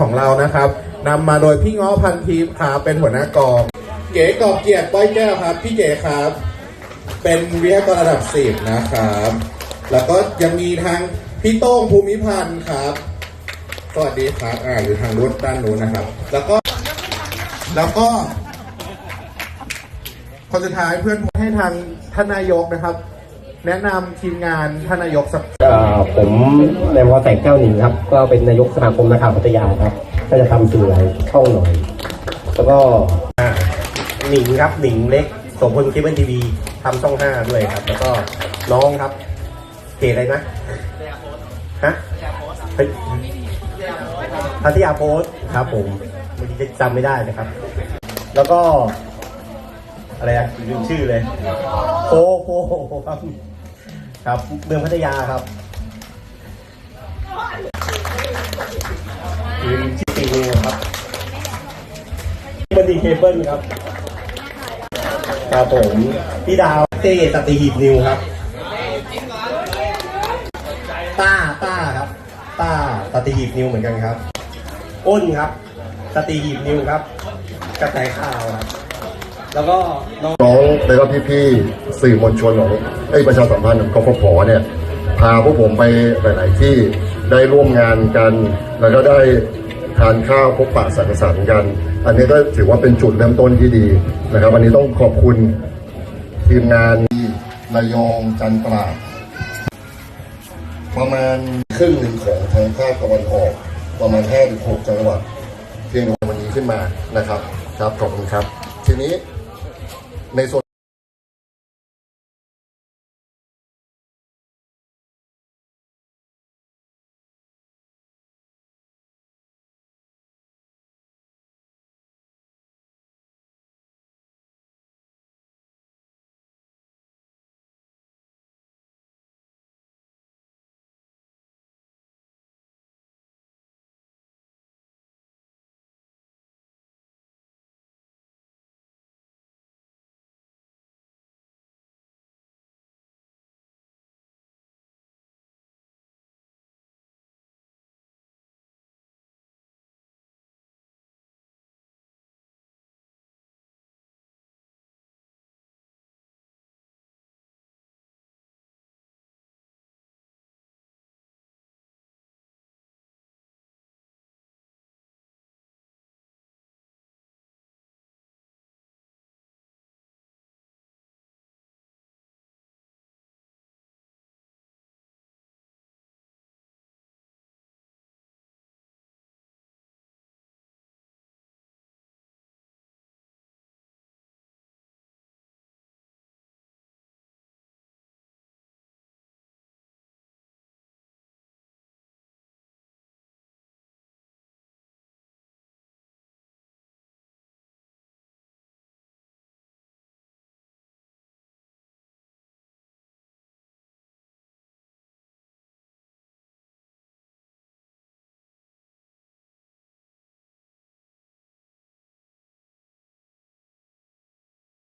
ของเรานะครับนำมาโดยพี่ง้อพันทีมครับเป็นหัวหน้ากอง เก๋กอบเกียรติป้อยแก้วครับ พี่เก๋ครับ เป็นวิทยากรระดับสิบนะครับ แล้วก็ยังมีทางพี่โต้งภูมิพันธ์ครับสวัสดีครับอ่าอยู่ทางรุ่นด้านนู้นนะครับ แล้วก็แล้วก็คนสุดท้ายเพื่อนให้ทางท่านนายกนะครับ แนะนำทีมงานท่านนายกสักเอ่อผมในวอแสงแก้วหนิงครับ ก็เป็นนายกสมาคมนักข่าวพัทยาครับ ก็จะทำสื่อหลายช่องหน่อย แล้วก็อ่าหนิงครับหนิงเล็กโสมพลเคเบิลทีวีทำช่องห้าด้วยครับ แล้วก็น้องครับเพจอะไรนะฮะเฮ้ยพัทยาโพสต์ครับผมบางทีจะจำไม่ได้นะครับ แล้วก็ อะไรอะลืมชื่อเลยโฟโฟครับ ครับเมืองพัทยาครับลืมชื่อตีนิวครับบันดีเคเบิลครับครับผมพี่ดาวเต้สตีหีบนิวครับต้าต้าครับต้าสตีหีบนิวเหมือนกันครับ อ้นครับสตีหีบนิวครับกระแสข่าวครับแล้วก็น้องน้องแล้วก็พี่ๆ สื่อมวลชนของไอ้ประชาสัมพันธ์ของกฟผเนี่ยพาพวกผมไปหลาย ๆ ที่ได้ร่วมงานกัน แล้วก็ได้ทานข้าวพบปะสังสรรค์กัน อันนี้ก็ถือว่าเป็นจุดเริ่มต้นที่ดีนะครับวันนี้ต้องขอบคุณทีมงานระยองจันทราดประมาณครึ่งหนึ่งของทางภาคตะวันออก ประมาณ5ถึง6จังหวัดเพียงวันนี้ขึ้นมานะครับ ครับขอบคุณครับ ทีนี้ในส่วน